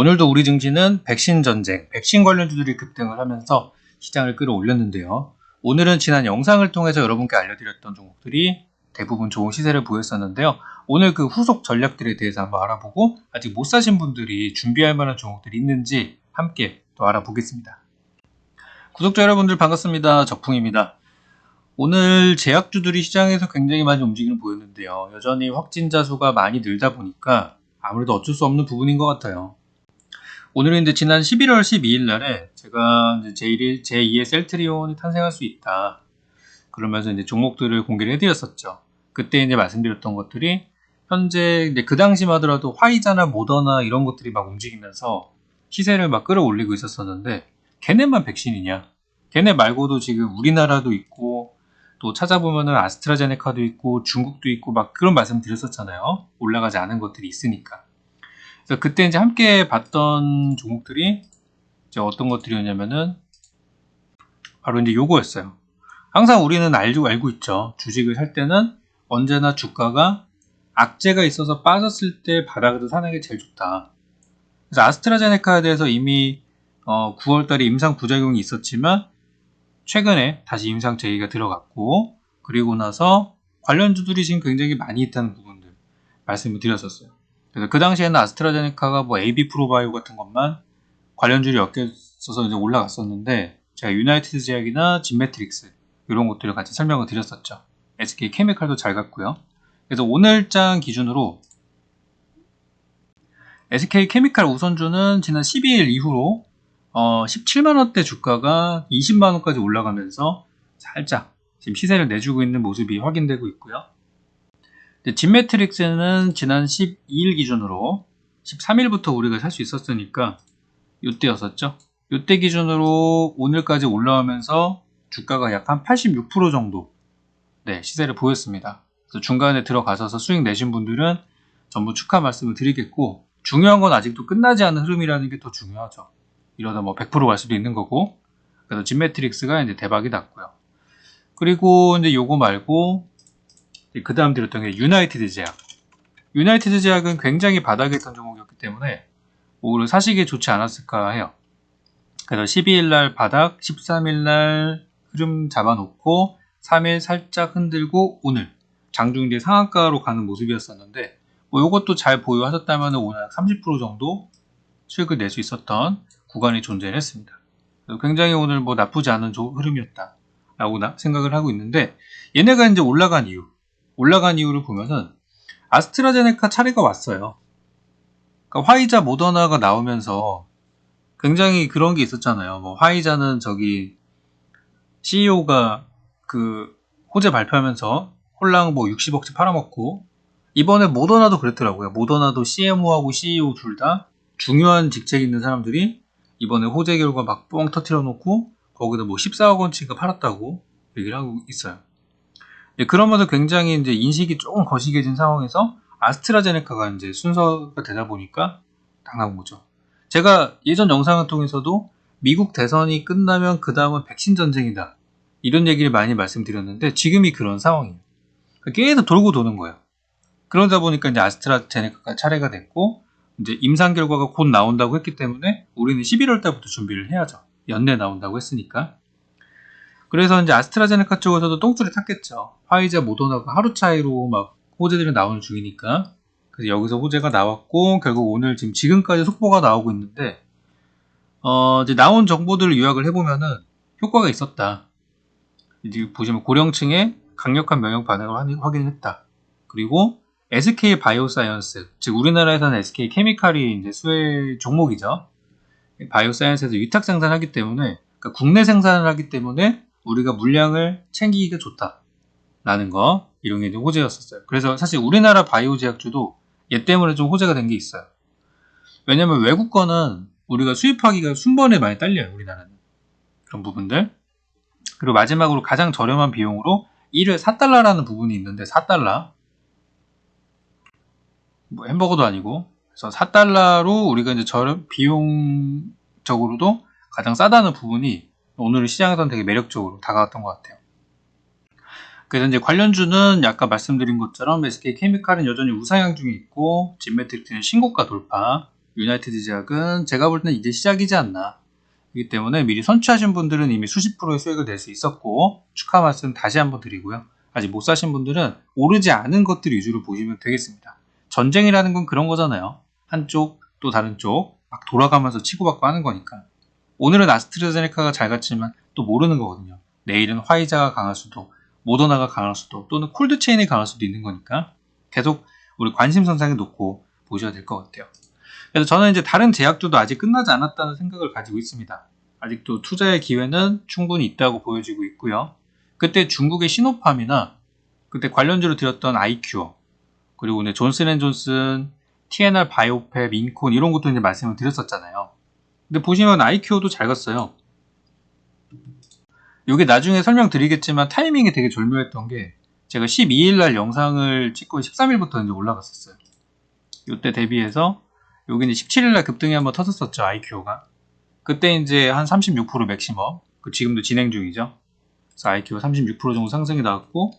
오늘도 우리 증시는 백신 전쟁, 백신 관련주들이 급등을 하면서 시장을 끌어올렸는데요. 오늘은 지난 영상을 통해서 여러분께 알려드렸던 종목들이 대부분 좋은 시세를 보였었는데요. 오늘 그 후속 전략들에 대해서 한번 알아보고 아직 못 사신 분들이 준비할 만한 종목들이 있는지 함께 또 알아보겠습니다. 구독자 여러분들 반갑습니다. 적풍입니다. 오늘 제약주들이 시장에서 굉장히 많이 움직임을 보였는데요. 여전히 확진자 수가 많이 늘다 보니까 아무래도 어쩔 수 없는 부분인 것 같아요. 오늘은 이제 지난 11월 12일 날에 제가 이제 제1의, 제2의 셀트리온이 탄생할 수 있다. 그러면서 이제 종목들을 공개를 해드렸었죠. 그때 이제 말씀드렸던 것들이 현재 이제 그 당시만 하더라도 화이자나 모더나 이런 것들이 막 움직이면서 시세를 막 끌어올리고 있었었는데 걔네만 백신이냐? 걔네 말고도 지금 우리나라도 있고 또 찾아보면은 아스트라제네카도 있고 중국도 있고 막 그런 말씀 드렸었잖아요. 올라가지 않은 것들이 있으니까. 그래서 그때 이제 함께 봤던 종목들이 이제 어떤 것들이었냐면은 바로 이제 요거였어요. 항상 우리는 알고 알고 있죠. 주식을 살 때는 언제나 주가가 악재가 있어서 빠졌을 때 바닥에서 사는 게 제일 좋다. 그래서 아스트라제네카에 대해서 이미 어 9월달에 임상 부작용이 있었지만 최근에 다시 임상 제의가 들어갔고 그리고 나서 관련주들이 지금 굉장히 많이 있다는 부분들 말씀을 드렸었어요. 그래서 그 당시에는 아스트라제네카가 뭐 AB 프로바이오 같은 것만 관련주를 엮여서 이제 올라갔었는데 제가 유나이티드 제약이나 진메트릭스 이런 것들을 같이 설명을 드렸었죠. SK 케미칼도 잘 갔고요. 그래서 오늘장 기준으로 SK 케미칼 우선주는 지난 12일 이후로 어, 17만원대 주가가 20만원까지 올라가면서 살짝 지금 시세를 내주고 있는 모습이 확인되고 있고요. 진 매트릭스는 지난 12일 기준으로 13일부터 우리가 살 수 있었으니까 이때였었죠. 이때 기준으로 오늘까지 올라오면서 주가가 약 한 86% 정도 네, 시세를 보였습니다. 그래서 중간에 들어가셔서 수익 내신 분들은 전부 축하 말씀을 드리겠고 중요한 건 아직도 끝나지 않은 흐름이라는 게 더 중요하죠. 이러다 뭐 100%갈 수도 있는 거고 그래서 진매트릭스가 이제 대박이 났고요. 그리고 이제 요거 말고 그 다음 드렸던 게 유나이티드 제약. 유나이티드 제약은 굉장히 바닥에 있던 종목이었기 때문에 오히려 사시기에 좋지 않았을까 해요. 그래서 12일 날 바닥, 13일 날 흐름 잡아놓고 3일 살짝 흔들고 오늘 장중대 상한가로 가는 모습이었었는데 뭐 이것도 잘 보유하셨다면 오늘 30% 정도 수익을 낼 수 있었던 구간이 존재했습니다. 굉장히 오늘 뭐 나쁘지 않은 흐름이었다. 라고 생각을 하고 있는데 얘네가 이제 올라간 이유 올라간 이유를 보면은 아스트라제네카 차례가 왔어요. 그러니까 화이자 모더나가 나오면서 굉장히 그런 게 있었잖아요. 뭐 화이자는 저기 CEO가 그 호재 발표하면서 홀랑 뭐 60억씩 팔아먹고 이번에 모더나도 그랬더라고요. 모더나도 CMO하고 CEO 둘 다 중요한 직책이 있는 사람들이 이번에 호재 결과 막 뻥 터트려 놓고 거기다 뭐 14억 원치가 팔았다고 얘기를 하고 있어요. 예, 그러면서 굉장히 이제 인식이 조금 거시기해진 상황에서 아스트라제네카가 이제 순서가 되다 보니까 당한 거죠. 제가 예전 영상을 통해서도 미국 대선이 끝나면 그 다음은 백신 전쟁이다. 이런 얘기를 많이 말씀드렸는데 지금이 그런 상황이에요. 그러니까 계속 돌고 도는 거예요. 그러다 보니까 이제 아스트라제네카가 차례가 됐고 이제 임상 결과가 곧 나온다고 했기 때문에 우리는 11월 달부터 준비를 해야죠. 연내 나온다고 했으니까. 그래서 이제 아스트라제네카 쪽에서도 똥줄이 탔겠죠. 화이자 모더나가 하루 차이로 막 호재들이 나오는 중이니까. 그래서 여기서 호재가 나왔고 결국 오늘 지금 지금까지 속보가 나오고 있는데 어 이제 나온 정보들을 요약을 해보면은 효과가 있었다. 이제 보시면 고령층에 강력한 면역 반응을 확인했다. 그리고 SK 바이오사이언스, 즉 우리나라에서는 SK 케미칼이 이제 수혜 종목이죠. 바이오사이언스에서 위탁 생산하기 때문에 그러니까 국내 생산을 하기 때문에 우리가 물량을 챙기기가 좋다 라는 거 이런 게 호재였었어요. 그래서 사실 우리나라 바이오 제약주도 얘 때문에 좀 호재가 된 게 있어요. 왜냐면 외국 거는 우리가 수입하기가 순번에 많이 딸려요. 우리나라는 그런 부분들. 그리고 마지막으로 가장 저렴한 비용으로 1회 4달러라는 부분이 있는데 4달러 뭐 햄버거도 아니고 그래서 4달러로 우리가 이제 저렴 비용적으로도 가장 싸다는 부분이 오늘 시장에서는 되게 매력적으로 다가왔던 것 같아요. 그래서 이제 관련주는 아까 말씀드린 것처럼 SK 케미칼은 여전히 우상향 중에 있고 진메트릭스는 신고가 돌파 유나이티드 제약은 제가 볼 때는 이제 시작이지 않나. 그렇기 때문에 미리 선취하신 분들은 이미 수십 프로의 수익을 낼 수 있었고 축하 말씀 다시 한번 드리고요. 아직 못 사신 분들은 오르지 않은 것들 위주로 보시면 되겠습니다. 전쟁이라는 건 그런 거잖아요. 한쪽 또 다른 쪽 막 돌아가면서 치고받고 하는 거니까. 오늘은 아스트라제네카가 잘 갔지만 또 모르는 거거든요. 내일은 화이자가 강할 수도, 모더나가 강할 수도, 또는 콜드체인이 강할 수도 있는 거니까 계속 우리 관심 선상에 놓고 보셔야 될 것 같아요. 그래서 저는 이제 다른 제약들도 아직 끝나지 않았다는 생각을 가지고 있습니다. 아직도 투자의 기회는 충분히 있다고 보여지고 있고요. 그때 중국의 시노팜이나 그때 관련주로 드렸던 아이큐어 그리고 오늘 존슨앤존슨, TNR 바이오팹, 인콘 이런 것도 이제 말씀을 드렸었잖아요. 근데 보시면 아이큐어도 잘 갔어요. 이게 나중에 설명드리겠지만 타이밍이 되게 절묘했던 게 제가 12일 날 영상을 찍고 13일부터 이제 올라갔었어요. 이때 대비해서 여기는 17일 날 급등이 한번 터졌었죠 아이큐어가. 그때 이제 한 36% 맥시멈. 그 지금도 진행 중이죠. 그래서 아이큐어 36% 정도 상승이 나왔고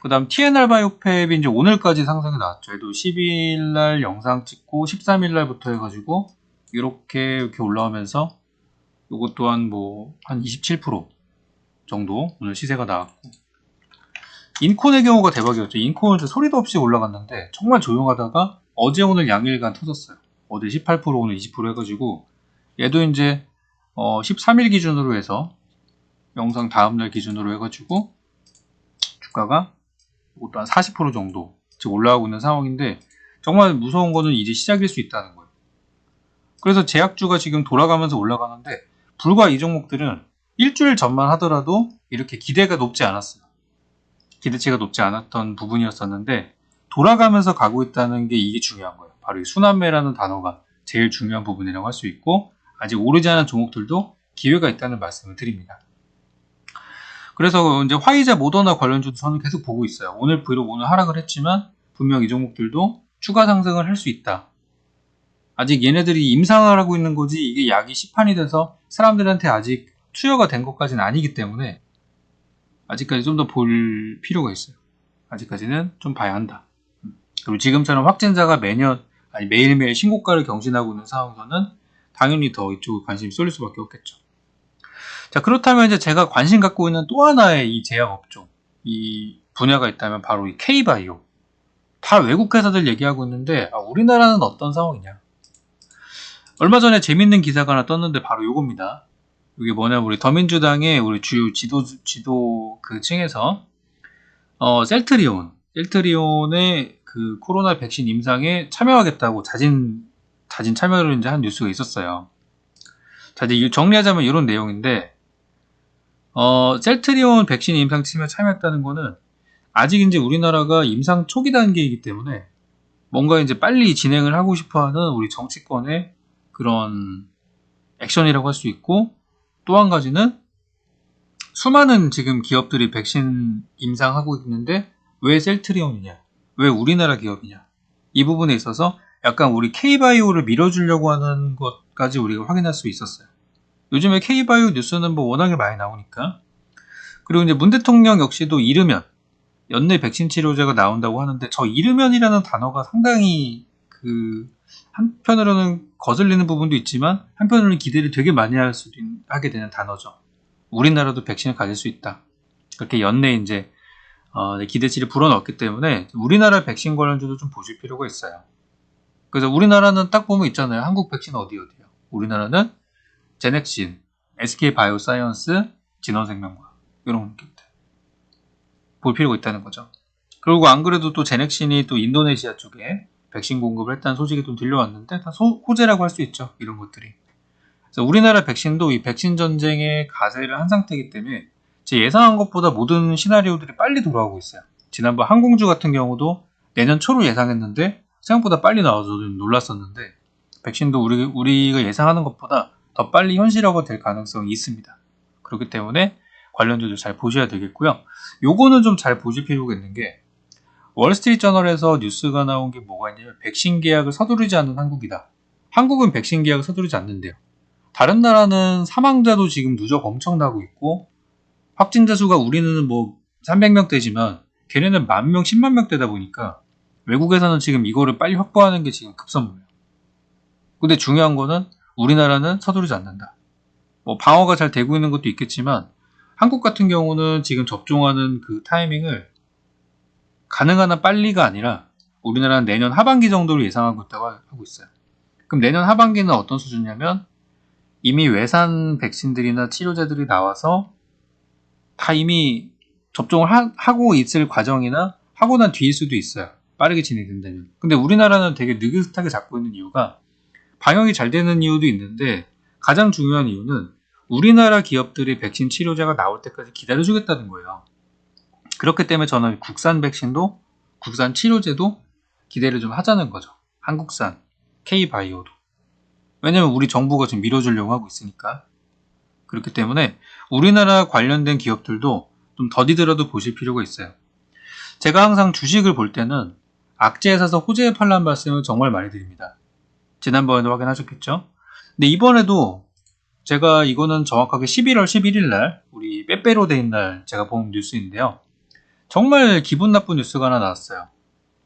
그 다음 TNR 바이오팹이 이제 오늘까지 상승이 나왔죠. 얘도 12일 날 영상 찍고 13일 날부터 해가지고 이렇게 이렇게 올라오면서 요것 또한 뭐 한 27% 정도 오늘 시세가 나왔고 인콘의 경우가 대박이었죠. 인콘은 소리도 없이 올라갔는데 정말 조용하다가 어제 오늘 양일간 터졌어요. 어제 18% 오늘 20% 해가지고 얘도 이제 어 13일 기준으로 해서 영상 다음날 기준으로 해가지고 주가가 이것도 한 40% 정도 지금 올라가고 있는 상황인데 정말 무서운 거는 이제 시작일 수 있다는 거예요. 그래서 제약주가 지금 돌아가면서 올라가는데 불과 이 종목들은 일주일 전만 하더라도 이렇게 기대가 높지 않았어요. 기대치가 높지 않았던 부분이었었는데 돌아가면서 가고 있다는 게 이게 중요한 거예요. 바로 이 순환매라는 단어가 제일 중요한 부분이라고 할 수 있고 아직 오르지 않은 종목들도 기회가 있다는 말씀을 드립니다. 그래서 이제 화이자 모더나 관련주도 저는 계속 보고 있어요. 오늘 비록 오늘 하락을 했지만 분명 이 종목들도 추가 상승을 할 수 있다. 아직 얘네들이 임상을 하고 있는 거지 이게 약이 시판이 돼서 사람들한테 아직 투여가 된 것까지는 아니기 때문에 아직까지 좀 더 볼 필요가 있어요. 아직까지는 좀 봐야 한다. 그리고 지금처럼 확진자가 매년 아니 매일매일 신고가를 경신하고 있는 상황에서는 당연히 더 이쪽에 관심이 쏠릴 수밖에 없겠죠. 자 그렇다면 이제 제가 관심 갖고 있는 또 하나의 이 제약 업종 이 분야가 있다면 바로 이 K바이오 다 외국 회사들 얘기하고 있는데 아, 우리나라는 어떤 상황이냐 얼마 전에 재밌는 기사가 하나 떴는데 바로 요겁니다 이게 뭐냐 우리 더민주당의 우리 주요 지도 지도 그 층에서 어 셀트리온 셀트리온의 그 코로나 백신 임상에 참여하겠다고 자진 자진 참여를 이제 한 뉴스가 있었어요. 자 이제 정리하자면 이런 내용인데 어 셀트리온 백신 임상 참여 참여했다는 거는 아직 이제 우리나라가 임상 초기 단계이기 때문에 뭔가 이제 빨리 진행을 하고 싶어하는 우리 정치권의 그런 액션이라고 할 수 있고 또 한 가지는 수많은 지금 기업들이 백신 임상하고 있는데 왜 셀트리온이냐? 왜 우리나라 기업이냐? 이 부분에 있어서 약간 우리 K바이오를 밀어주려고 하는 것까지 우리가 확인할 수 있었어요. 요즘에 K바이오 뉴스는 뭐 워낙에 많이 나오니까. 그리고 이제 문 대통령 역시도 이르면 연내 백신 치료제가 나온다고 하는데 저 이르면이라는 단어가 상당히 그 한편으로는 거슬리는 부분도 있지만 한편으로는 기대를 되게 많이 할 수, 하게 되는 단어죠. 우리나라도 백신을 가질 수 있다. 그렇게 연내 이제 어, 기대치를 불어넣었기 때문에 우리나라 백신 관련주도 좀 보실 필요가 있어요. 그래서 우리나라는 딱 보면 있잖아요. 한국 백신 어디 어디요? 우리나라는 제넥신, SK 바이오사이언스, 진원생명과 이런 것들 볼 필요가 있다는 거죠. 그리고 안 그래도 또 제넥신이 또 인도네시아 쪽에 백신 공급을 했다는 소식이 좀 들려왔는데 다 소, 호재라고 할 수 있죠. 이런 것들이. 그래서 우리나라 백신도 이 백신 전쟁의 가세를 한 상태이기 때문에 제 예상한 것보다 모든 시나리오들이 빨리 돌아오고 있어요. 지난번 항공주 같은 경우도 내년 초로 예상했는데 생각보다 빨리 나와서 놀랐었는데 백신도 우리, 우리가 예상하는 것보다 더 빨리 현실화가 될 가능성이 있습니다. 그렇기 때문에 관련주도 잘 보셔야 되겠고요. 요거는 좀 잘 보실 필요가 있는 게 월스트리트 저널에서 뉴스가 나온 게 뭐가 있냐면 백신 계약을 서두르지 않는 한국이다. 한국은 백신 계약을 서두르지 않는데요. 다른 나라는 사망자도 지금 누적 엄청나고 있고 확진자 수가 우리는 뭐 300명대지만 걔네는 만 명, 10만 명대다 보니까 외국에서는 지금 이거를 빨리 확보하는 게 지금 급선무예요. 근데 중요한 거는 우리나라는 서두르지 않는다. 뭐 방어가 잘 되고 있는 것도 있겠지만 한국 같은 경우는 지금 접종하는 그 타이밍을 가능한 한 빨리가 아니라 우리나라는 내년 하반기 정도로 예상하고 있다고 하고 있어요. 그럼 내년 하반기는 어떤 수준이냐면 이미 외산 백신들이나 치료제들이 나와서 다 이미 접종을 하, 고 있을 과정이나 하고 난 뒤일 수도 있어요. 빠르게 진행된다면. 근데 우리나라는 되게 느긋하게 잡고 있는 이유가 방역이 잘 되는 이유도 있는데 가장 중요한 이유는 우리나라 기업들이 백신 치료제가 나올 때까지 기다려주겠다는 거예요. 그렇기 때문에 저는 국산 백신도 국산 치료제도 기대를 좀 하자는 거죠. 한국산 K바이오도. 왜냐면 우리 정부가 지금 밀어주려고 하고 있으니까. 그렇기 때문에 우리나라 관련된 기업들도 좀 더디더라도 보실 필요가 있어요. 제가 항상 주식을 볼 때는 악재에 사서 호재에 팔란 말씀을 정말 많이 드립니다. 지난번에도 확인하셨겠죠? 근데 이번에도 제가 이거는 정확하게 11월 11일 날 우리 빼빼로 데인 날 제가 본 뉴스인데요. 정말 기분 나쁜 뉴스가 하나 나왔어요.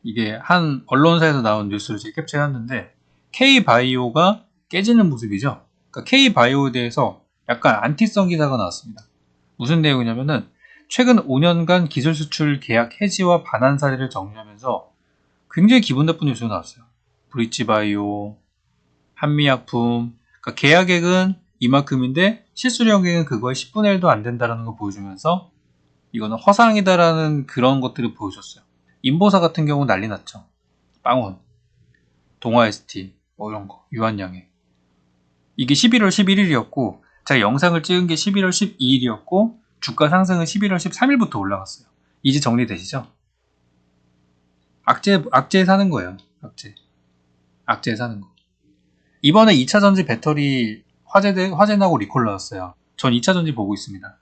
이게 한 언론사에서 나온 뉴스를 제가 캡처해왔는데 K바이오가 깨지는 모습이죠. 그러니까 K바이오에 대해서 약간 안티성 기사가 나왔습니다. 무슨 내용이냐면은 최근 5년간 기술 수출 계약 해지와 반환 사례를 정리하면서 굉장히 기분 나쁜 뉴스가 나왔어요. 브리치바이오, 한미약품, 그러니까 계약액은 이만큼인데 실수령액은 그거의 10분의 1도 안 된다는 걸 보여주면서 이거는 허상이다라는 그런 것들을 보여줬어요. 인보사 같은 경우 난리 났죠. 빵원, 동아 ST, 뭐 이런 거, 유한양해. 이게 11월 11일이었고, 제가 영상을 찍은 게 11월 12일이었고, 주가 상승은 11월 13일부터 올라갔어요. 이제 정리되시죠? 악재, 악재에 사는 거예요. 악재. 악재에 사는 거. 이번에 2차 전지 배터리 화재, 화재 나고 리콜 나왔어요. 전 2차 전지 보고 있습니다.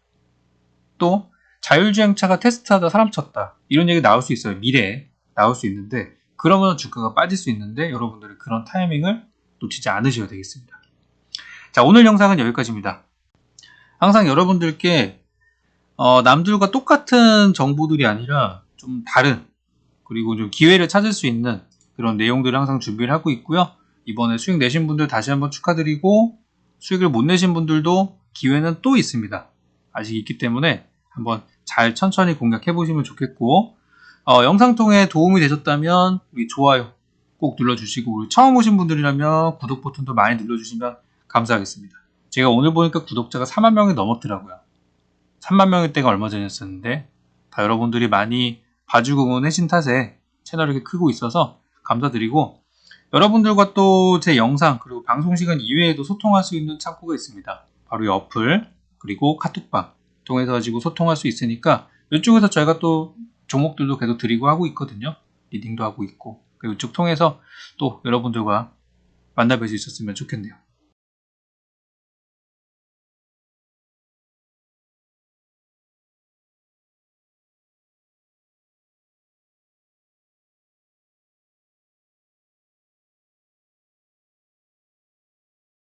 또, 자율주행차가 테스트하다 사람 쳤다. 이런 얘기 나올 수 있어요. 미래에 나올 수 있는데, 그러면 주가가 빠질 수 있는데, 여러분들이 그런 타이밍을 놓치지 않으셔야 되겠습니다. 자, 오늘 영상은 여기까지입니다. 항상 여러분들께 어, 남들과 똑같은 정보들이 아니라 좀 다른 그리고 좀 기회를 찾을 수 있는 그런 내용들을 항상 준비를 하고 있고요. 이번에 수익 내신 분들 다시 한번 축하드리고 수익을 못 내신 분들도 기회는 또 있습니다. 아직 있기 때문에 한번 잘 천천히 공략해 보시면 좋겠고 어, 영상 통해 도움이 되셨다면 우리 좋아요 꼭 눌러주시고 우리 처음 오신 분들이라면 구독 버튼도 많이 눌러주시면 감사하겠습니다. 제가 오늘 보니까 구독자가 4만 명이 넘었더라고요. 3만 명일 때가 얼마 전이었었는데 다 여러분들이 많이 봐주고 응원해신 탓에 채널이 이렇게 크고 있어서 감사드리고 여러분들과 또 제 영상 그리고 방송 시간 이외에도 소통할 수 있는 창구가 있습니다. 바로 이 어플 그리고 카톡방 통해서 가지고 소통할 수 있으니까 이쪽에서 저희가 또 종목들도 계속 드리고 하고 있거든요. 리딩도 하고 있고 이쪽 통해서 또 여러분들과 만나뵐 수 있었으면 좋겠네요.